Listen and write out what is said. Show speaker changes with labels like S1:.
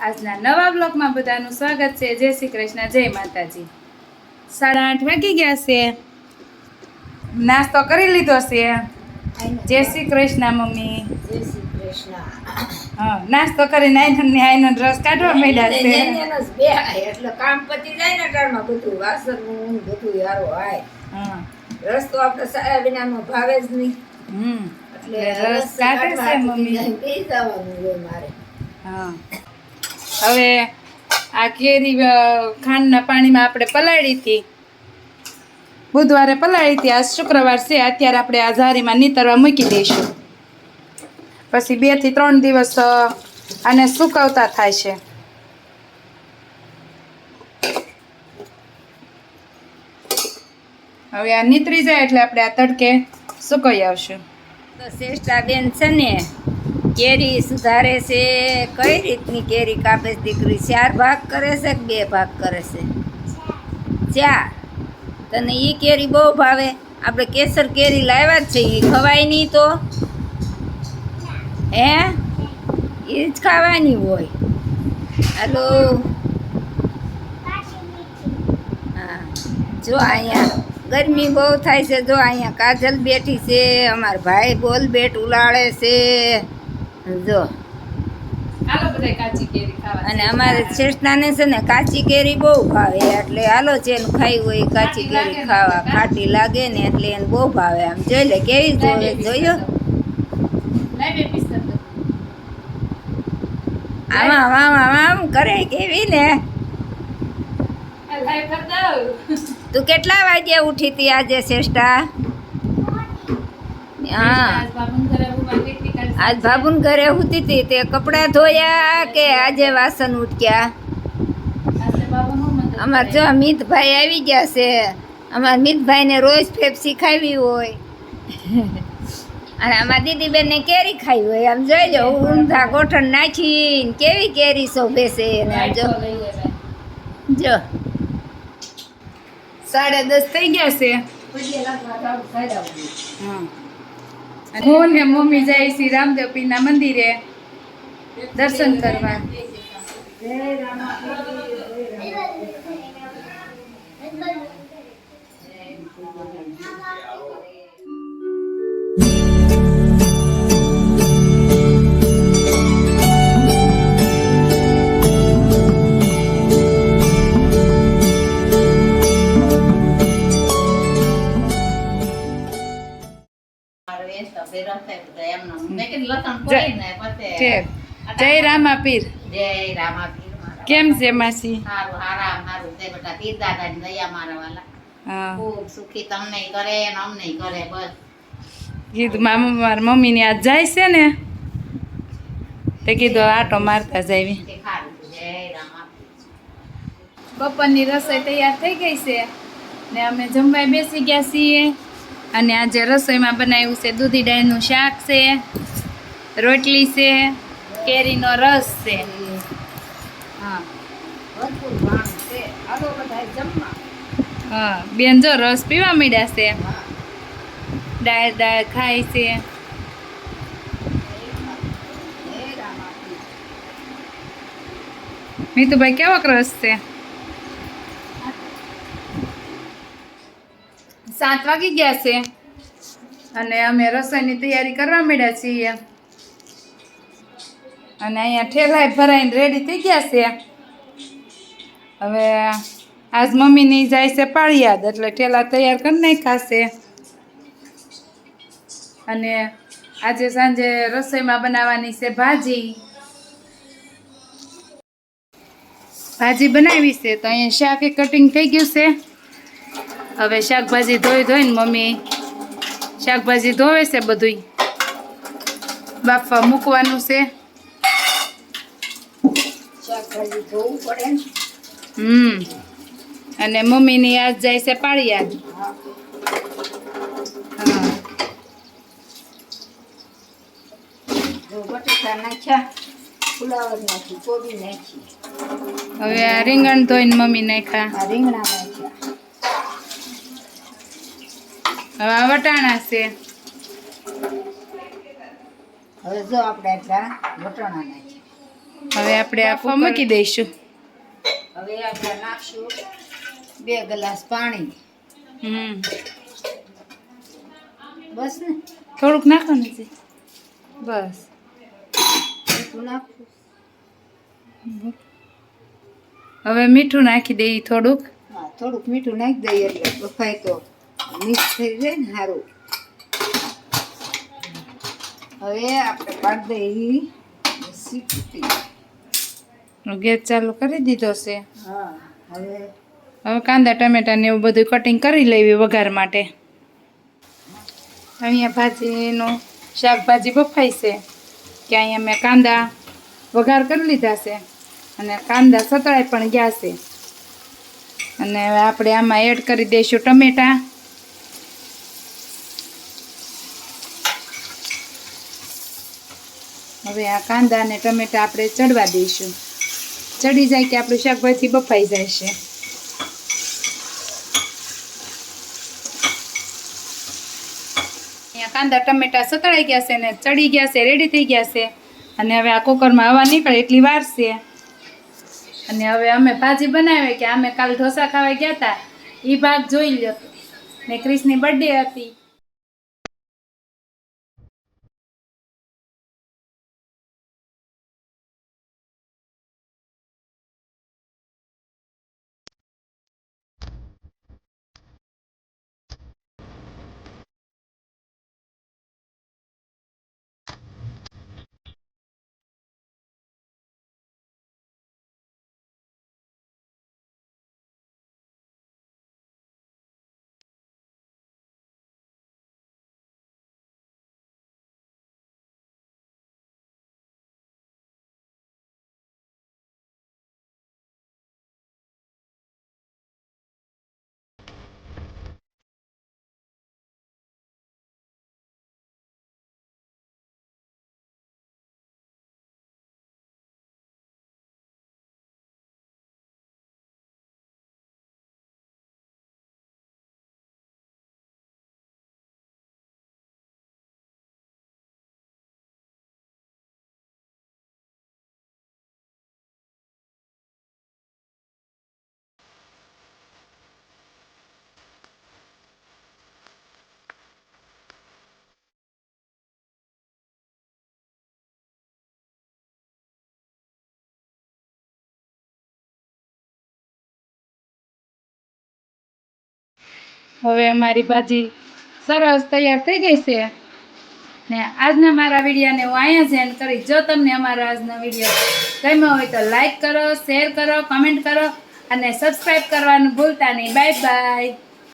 S1: આજના નવા બ્લોગમાં બધાનું સ્વાગત છે. જય શ્રી કૃષ્ણ જય માતાજી. સાડા આઠ વાગી ગયા છે. નાસ્તો કરી લીધો છે. જય શ્રી કૃષ્ણ મમ્મી.
S2: જય શ્રી કૃષ્ણ.
S1: હા નાસ્તો કરીને આઈનો આઈનો રસ કાઢવા માંડ્યા છે.
S2: બે એટલે કામ પતી જાય ને ટાણમાં બધું વાસણનું ને બધું યારો આય
S1: હા.
S2: રસ તો આપણે સાયા વિનાનો ભાવે જ નહીં.
S1: હમ.
S2: એટલે
S1: રસ કાઢે છે મમ્મી.
S2: હાટુ જવાનું હોય મારે.
S1: હા. હવે આ કેરી ખાંડના પાણીમાં આપણે પલાળી હતી. બુધવારે પલાળી હતી. આ શુક્રવાર છે. અત્યારે આપણે આ ઝારીમાં નીતરવા મૂકી દઈશું. પછી બેથી ત્રણ દિવસ આને સુકવતા થાય છે. હવે આ નીતરી જાય એટલે આપણે આ તડકે સુકાઈ આવશું.
S2: તો શ્રેષ્ઠા બેન છે ને કેરી સુધારે છે, કઈ રીતની કેરી કાપે દીકરી? ચાર ભાગ કરે છે કે બે ભાગ કરે છે? ચાર. તને એ કેરી બહુ ભાવે. આપણે કેસર કેરી લાવ્યા જ છે એ ખવાય નહીં તો. હે? એ જ ખાવાની હોય. હાલો. હા. જો અહીંયા ગરમી બહુ થાય છે, જો અહીંયા કાજલ બેઠી છે, અમાર ભાઈ બોલ બેટ ઉલાળે છે. જો. અને અમારે શ્રેષ્ઠાને છે ને કાચી કેરી બહુ ભાવે એટલે હાલો એનું ખાઈ હોય કાચી કેરી ખાવા. ખાટી લાગે ને એટલે એને બહુ ભાવે. આમ જોઈ લે કેવી જોવે જોયો? આમાં આમ આમ કરે કેવી ને? તું કેટલા વાગે ઉઠી હતી આજે શ્રેષ્ઠા હા. આજ ભાભુન ઘરે ઉતી હતી તે કપડાં ધોયા કે આજે વાસણ ઉટક્યા? અમાર જો મિતભાઈ આવી ગયા છે અમાર મિતભાઈને રોજ ફેપ ખાવી હોય. અને આમાં દીદીબેનને કેરી ખાવી હોય આમ જોઈ લો ઊંધા ગોઠણ નાખીને કેવી કેરી શોભે છે જો. જો.
S1: સાડા દસ થઈ ગયા છે. હા. હું ને મમ્મી જાય શ્રી રામદેવ પીરના મંદિરે દર્શન કરવા. ઠીક જય રામા પીર કેમ છે માસી? હા.
S3: સુખી તમને કરે ને અમને કરે બસ.
S1: કીધું મામા મારા મમ્મીની આજ જાય છે ને? તે કીધું આટો મારતા જાવી
S3: જય રામા
S1: બપોરની રસોઈ તૈયાર થઈ ગઈ છે ને અમે જમવા બેસી ગયા છીએ. અને આજે રસોઈમાં બનાવ્યું છે દૂધી દાળનું શાક છે. રોટલી છે, કેરીનો રસ છે. હા. હા, બેન જો રસ પીવા માંડ્યા છે. દાળ દાળ ખાય છે.
S2: કેવો
S1: મીતુભાઈ, કેવોક રસ છે? સાત વાગી ગયા છે. અને અમે રસોઈની તૈયારી કરવા માંડ્યા છીએ. અને અહીંયા ઠેલાય ભરાઈને રેડી થઈ ગયા છે. હવે આજ મમ્મીની જાય છે પાળિયાદ, એટલે ઠેલા તૈયાર કરી નાખ્યા છે. અને આજે સાંજે રસોઈમાં બનાવવાની છે ભાજી. ભાજી બનાવી છે, તો અહીંયા શાક કટિંગ થઈ ગયું છે. હવે શાકભાજી ધોઈ ધોઈને મમ્મી શાકભાજી ધોવે છે બધુંય. બાફવા મૂકવાનું છે.
S2: શાકભાજી પડે ને.
S1: હમ. અને મમ્મીની યાદ જાય છે પાળિયાદ
S2: હા.
S1: હા.
S2: નાખ્યા કોબી નાખી.
S1: હવે આ રીંગણ ધોઈને મમ્મી નાખ્યા.
S2: આ રીંગણા
S1: હવે આ વટાણા છે.
S2: હવે જો આપણે વટાણા નાખ્યા.
S1: હવે આપણે આ
S2: બાફવા
S1: મૂકી દઈશું.
S2: હવે આપણે નાખશું બે ગ્લાસ પાણી.
S1: હમ.
S2: બસ ને?
S1: થોડુંક નાખવાનું છે. બસ. હવે મીઠું નાખી દઈએ થોડુંક.
S2: હા થોડુંક મીઠું નાખી દઈએ એટલે બફાય તો મિક્સ થઈ જાય ને સારું હવે આપણે પાડી દઈએ સીટી.
S1: ગેસ ચાલુ કરી દીધો છે.
S2: હા
S1: હવે કાંદા ટમેટા ને એવું બધું કટિંગ કરી લેવી વઘાર માટે. અહીંયા ભાજીનું શાકભાજી બફાઈ છે. કે અહીંયા મેં કાંદા વઘાર કરી લીધા છે અને કાંદા સતળાઈ પણ ગયા છે. અને હવે આપણે આમાં એડ કરી દઈશું ટમેટા. હવે આ કાંદા અને ટમેટા આપણે ચડવા દઈશું. ચડી જાય કે આપણું શાકભાજી બફાઈ જાય છે. અહીંયા કાંદા, ટમેટા સતળાઈ ગયા છે ને ચડી ગયા છે રેડી થઈ ગયા છે. અને હવે આ કુકરમાં હવા નીકળે એટલી વાર છે. અને હવે અમે ભાજી બનાવી કે અમે કાલ ઢોસા ખાવા ગયા હતા એ ભાગ જોઈ લ્યો. ને ક્રિસની બર્થડે હતી. હવે અમારી ભાજી સરસ તૈયાર થઈ ગઈ છે. ને આજના મારા વિડીયાને હું અહીંયા જ એન્ડ કરીશ. જો તમને અમારા આજનો વીડિયો ગમ્યો હોય તો લાઈક કરો શેર કરો કમેન્ટ કરો અને સબસ્ક્રાઈબ કરવાનું ભૂલતા નહીં. Bye bye